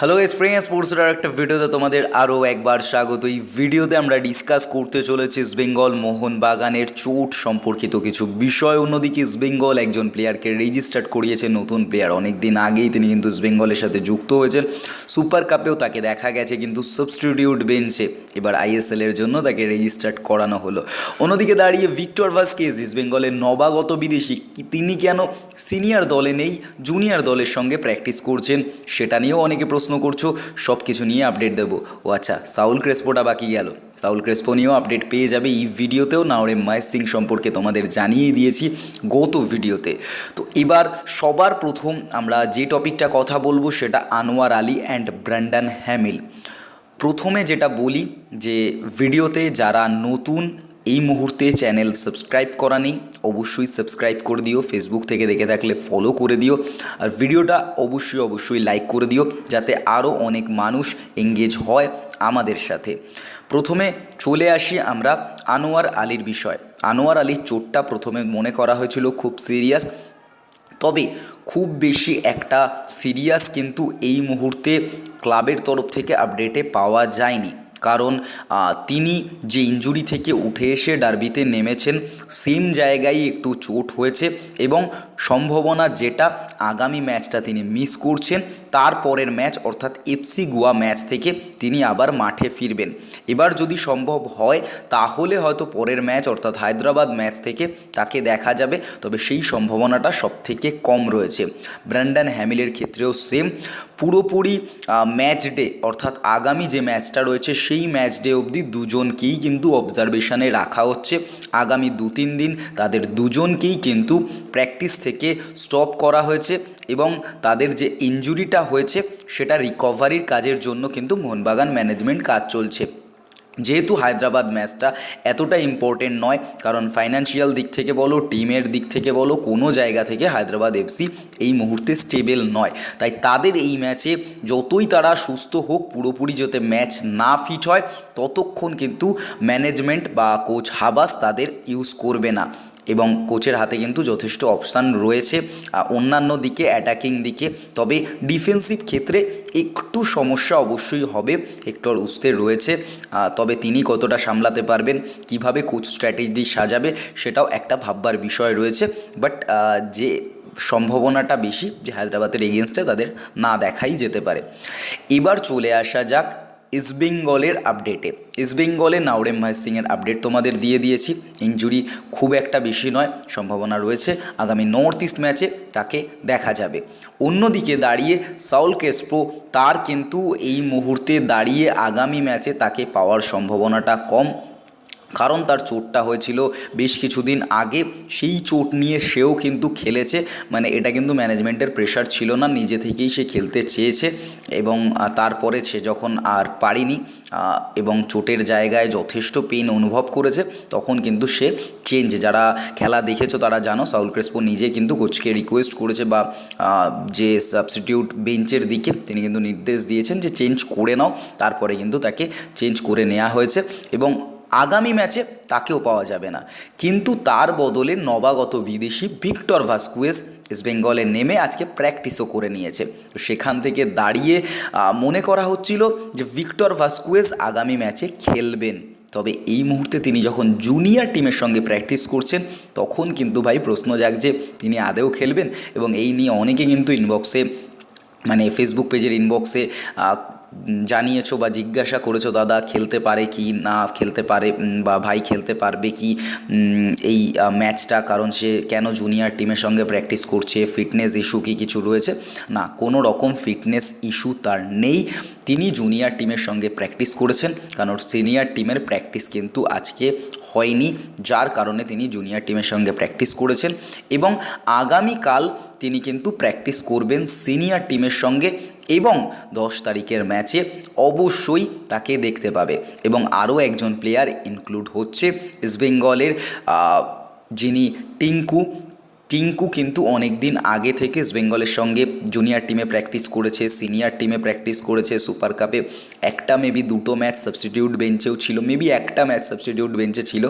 Hello spring স্পোর্টসের একটা ভিডিওতে তোমাদের আরও একবার স্বাগত। এই ভিডিওতে আমরা ডিসকাস করতে চলেছি ইস্ট বেঙ্গল মোহনবাগানের চোট সম্পর্কিত কিছু বিষয়। অন্যদিকে ইস্ট বেঙ্গল একজন প্লেয়ারকে রেজিস্টার্ড করিয়েছে নতুন প্লেয়ার অনেক দিন আগেই তিনি কিন্তু ইস্ট বেঙ্গলের সাথে যুক্ত হয়েছেন। সুপার কাপেও তাকে দেখা গেছে, কিন্তু সাবস্টিটিউট বেঞ্চে এবার আইএসএল এর জন্য তাকে রেজিস্টার্ড করানো হলো। অন্যদিকে দাঁড়িয়ে ভিক্টর ভাস্কেজ ইস্ট বেঙ্গলের নবাগত বিদেশি তিনি কেন সিনিয়র দলে নেই জুনিয়র দলের সঙ্গে প্র্যাকটিস করছেন, সেটা নিয়েও অনেকে প্রশ্ন করছ সব কিছু নিয়ে আপডেট দেবো। ও আচ্ছা সাউল ক্রেসপোটা বাকি গেল। সাউল ক্রেসপো নিয়েও আপডেট পেয়ে যাবে এই ভিডিওতেও নাওরে মহেশ সিং সম্পর্কে তোমাদের জানিয়ে দিয়েছি গত ভিডিওতে। তো এবার সবার প্রথম আমরা যে টপিকটা কথা বলব, সেটা Anwar Ali and Brandon Hamill. প্রথমে যেটা বলি, যে ভিডিওতে যারা নতুন এই মুহূর্তে চ্যানেল সাবস্ক্রাইব করা নেই, অবশ্যই সাবস্ক্রাইব করে দিও ফেসবুক থেকে দেখে থাকলে ফলো করে দিও আর ভিডিওটা অবশ্যই অবশ্যই লাইক করে দিও যাতে আরও অনেক মানুষ এঙ্গেজ হয় আমাদের সাথে। প্রথমে চলে আসি আমরা আনোয়ার আলীর বিষয়। আনোয়ার আলীর চোটটা প্রথমে মনে করা হয়েছিল খুব সিরিয়াস তবে খুব বেশি একটা সিরিয়াস কিন্তু এই মুহূর্তে ক্লাবের তরফ থেকে আপডেটে পাওয়া যায়নি। কারণ তিনি যে ইঞ্জুরি থেকে উঠে এসে ডার্বিতে নেমেছেন, সেম জায়গায় একটু চোট হয়েছে এবং সম্ভাবনা যেটা, আগামী ম্যাচটা তিনি মিস করছেন তারপরের ম্যাচ, অর্থাৎ এফসি গোয়া ম্যাচ থেকে তিনি আবার মাঠে ফিরবেন। এবার যদি সম্ভব হয়, তাহলে হয়তো পরের ম্যাচ, অর্থাৎ হায়দ্রাবাদ ম্যাচ থেকে তাকে দেখা যাবে। তবে সেই সম্ভাবনাটা সব থেকে কম রয়েছে। ব্র্যান্ডন হ্যামিলের ক্ষেত্রেও সেম পুরোপুরি ম্যাচ ডে অর্থাৎ আগামী যে ম্যাচটা রয়েছে, সেই ম্যাচ ডে অবধি দুজনকেই কিন্তু অবজারভেশনে রাখা হচ্ছে। আগামী দু তিন দিন তাদের দুজনকেই কিন্তু প্র্যাকটিস থেকে স্টপ করা হয়েছে। এবং তাদের যে ইঞ্জুরিটা হয়েছে, সেটা রিকভারির কাজের জন্য কিন্তু মোহনবাগান ম্যানেজমেন্ট কাজ চলছে। যেহেতু হায়দ্রাবাদ ম্যাচটা এতটা ইম্পর্টেন্ট নয়, কারণ ফাইন্যান্সিয়াল দিক থেকে বলো টিমের দিক থেকে বলো, কোনো জায়গা থেকে হায়দ্রাবাদ এফসি এই মুহূর্তে স্টেবল নয়। তাই তাদের এই ম্যাচে যতই তারা সুস্থ হোক, পুরোপুরি যাতে ম্যাচ না ফিট হয়, ততক্ষণ কিন্তু ম্যানেজমেন্ট বা কোচ হাবাস তাদের ইউজ করবে না। এবং কোচের হাতে কিন্তু যথেষ্ট অপশান রয়েছে। অন্যান্য দিকে অ্যাটাকিং দিকে, তবে ডিফেন্সিভ ক্ষেত্রে একটু সমস্যা অবশ্যই হবে। হেক্টর উস্তে রয়েছে। তবে তিনি কতটা সামলাতে পারবেন, কীভাবে কোচ স্ট্র্যাটেজি সাজাবে, সেটাও একটা ভাববার বিষয় রয়েছে। বাট যে সম্ভাবনাটা বেশি যে হায়দ্রাবাদের এগেনস্টে তাদের না দেখাই যেতে পারে। এবার চলে আসা যাক ইস্টবেঙ্গলের আপডেটে ইস্টবেঙ্গলে নাওরেম সিংয়ের আপডেট তোমাদের দিয়ে দিয়েছি। ইঞ্জুরি খুব একটা বেশি নয়, সম্ভাবনা রয়েছে। আগামী নর্থ ইস্ট ম্যাচে তাকে দেখা যাবে। অন্যদিকে দাঁড়িয়ে সাউল কেসপ্রো তার কিন্তু এই মুহূর্তে দাঁড়িয়ে আগামী ম্যাচে তাকে পাওয়ার সম্ভাবনাটা কম। কারণ তার চোটটা হয়েছিল বেশ কিছুদিন আগে। সেই চোট নিয়ে সেও কিন্তু খেলেছে। মানে এটা কিন্তু ম্যানেজমেন্টের প্রেশার ছিল না, নিজে থেকেই সে খেলতে চেয়েছে এবং তারপরে সে যখন আর পারিনি এবং চোটের জায়গায় যথেষ্ট পেন অনুভব করেছে, তখন কিন্তু সে চেঞ্জ। যারা খেলা দেখেছ তারা জানো, সাউল ক্রেসপো নিজে কিন্তু কোচকে রিকোয়েস্ট করেছে বা যে সাবস্টিটিউট বেঞ্চের দিকে তিনি কিন্তু নির্দেশ দিয়েছেন যে চেঞ্জ করে নাও। তারপরে কিন্তু তাকে চেঞ্জ করে নেওয়া হয়েছে এবং আগামী ম্যাচে তাকেও পাওয়া যাবে না। কিন্তু তার বদলে নবাগত বিদেশি ভিক্টর ভাস্কুয়েজ ইস্ট বেঙ্গলে নেমে আজকে প্র্যাকটিসও করে নিয়েছে। তো সেখান থেকে দাঁড়িয়ে মনে করা হচ্ছিল যে ভিক্টর ভাস্কুয়েজ আগামী ম্যাচে খেলবেন। তবে এই মুহূর্তে তিনি যখন জুনিয়র টিমের সঙ্গে প্র্যাকটিস করছেন, তখন কিন্তু ভাই প্রশ্ন জাগছে, তিনি আদেও খেলবেন? এবং এই নিয়ে অনেকে কিন্তু ইনবক্সে মানে ফেসবুক পেজের ইনবক্সে জানিয়েছো বা জিজ্ঞাসা করেছ, দাদা, খেলতে পারে কি না খেলতে পারে বা ভাই খেলতে পারবে কি এই ম্যাচটা? কারণ সে কেন জুনিয়র টিমের সঙ্গে প্র্যাকটিস করছে? ফিটনেস ইস্যু কি কিছু রয়েছে? না, কোনো রকম ফিটনেস ইস্যু তার নেই। তিনি জুনিয়র টিমের সঙ্গে প্র্যাকটিস করেছেন, কারণ সিনিয়র টিমের প্র্যাকটিস কিন্তু আজকে হয়নি, যার কারণে তিনি জুনিয়র টিমের সঙ্গে প্র্যাকটিস করেছেন। এবং আগামীকাল তিনি কিন্তু প্র্যাকটিস করবেন সিনিয়র টিমের সঙ্গে এবং দশ তারিখের ম্যাচে অবশ্যই তাকে দেখতে পাবে। এবং আরও একজন প্লেয়ার ইনক্লুড হচ্ছে ইস্টবেঙ্গলের যিনি টিঙ্কু। টিঙ্কু কিন্তু অনেক দিন আগে থেকে বেঙ্গলের সঙ্গে জুনিয়র টিমে প্র্যাকটিস করেছে সিনিয়র টিমে প্র্যাকটিস করেছে সুপার কাপে একটা মেবি দুটো ম্যাচ সাবস্টিটিউট বেঞ্চেও ছিল মেবি একটা ম্যাচ সাবস্টিটিউট বেঞ্চে ছিল।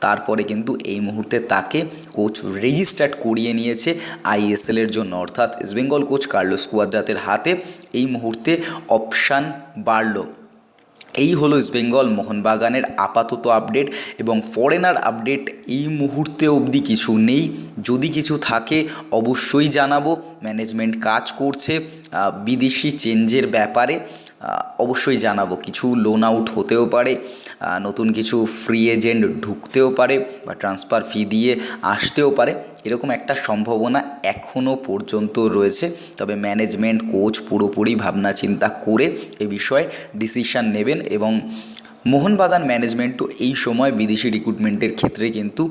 তারপরে কিন্তু এই মুহূর্তে তাকে কোচ রেজিস্টার্ড করিয়ে নিয়েছে আইএসএলের জন্য। অর্থাৎ ইস্টবেঙ্গল কোচ কার্লোস কুয়াদ্রাতের হাতে। এই মুহূর্তে অপশান বাড়লো। এই হলো ইস্টবেঙ্গল মোহনবাগানের আপাতত আপডেট এবং ফরেনার আপডেট এই মুহূর্তে অবধি কিছু নেই। যদি কিছু থাকে, অবশ্যই জানাব। ম্যানেজমেন্ট কাজ করছে বিদেশি চেঞ্জের ব্যাপারে। অবশ্যই জানাব। কিছু লোন আউট হতেও পারে নতুন কিছু ফ্রি এজেন্ট ঢুকতেও পারে বা ট্রান্সফার ফি দিয়ে আসতেও পারে। এরকম একটা সম্ভাবনা এখনও পর্যন্ত রয়েছে। তবে ম্যানেজমেন্ট কোচ পুরোপুরি ভাবনা চিন্তা করে এ বিষয়ে ডিসিশন নেবেন এবং মোহনবাগান ম্যানেজমেন্টও এই সময় বিদেশি রিক্রুটমেন্টের ক্ষেত্রে কিন্তু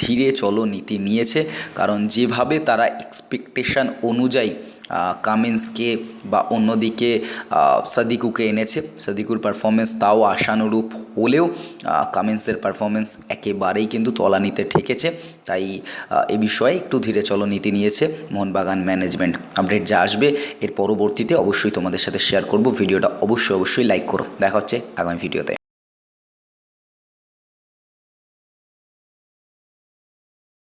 ধীরে চলো নীতি নিয়েছে। কারণ যেভাবে তারা এক্সপেকটেশন অনুযায়ী কামিন্সকে বা অন্যদিকে সাদিকুকে এনেছে। সাদিকুর পারফরমেন্স তাও আশানুরূপ হলেও কামিন্সের পারফরমেন্স একেবারেই কিন্তু তলানিতে ঠেকেছে। তাই এ বিষয়ে একটু ধীরে চলো নীতি নিয়েছে মোহনবাগান ম্যানেজমেন্ট আপডেট যা আসবে, এর পরবর্তীতে অবশ্যই তোমাদের সাথে শেয়ার করব। ভিডিওটা অবশ্যই অবশ্যই লাইক করো। দেখা হচ্ছে আগামী ভিডিওতে